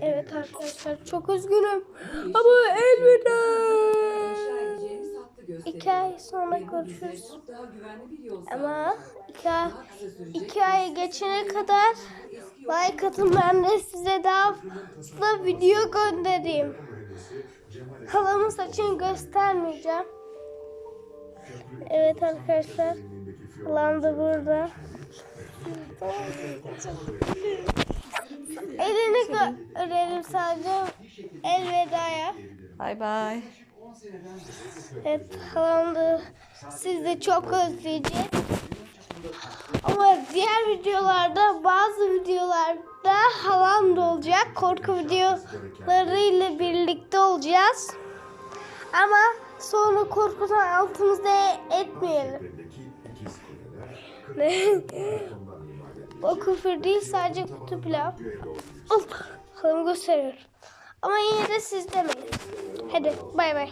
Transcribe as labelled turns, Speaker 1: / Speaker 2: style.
Speaker 1: Evet arkadaşlar çok üzgünüm. Ama elveda. İki ay sonra görüşürüz. Ama iki ay, iki ay geçene kadar like atın ben de size daha fazla video göndereyim. Halamın saçını göstermeyeceğim. Evet arkadaşlar. Halam da burada. Elini görelim sadece elvedaya.
Speaker 2: Bay bay.
Speaker 1: Evet halam da siz de çok özleyecek. Ama diğer videolarda bazı videolarda halam da olacak. Korku videolarıyla birlikte olacağız. Ama sonra korkudan altımızda etmeyelim. O küfür değil sadece kutu pilav. Allah, halamı gösteriyorum. Ama yine de siz demeyin. Hadi bay bay.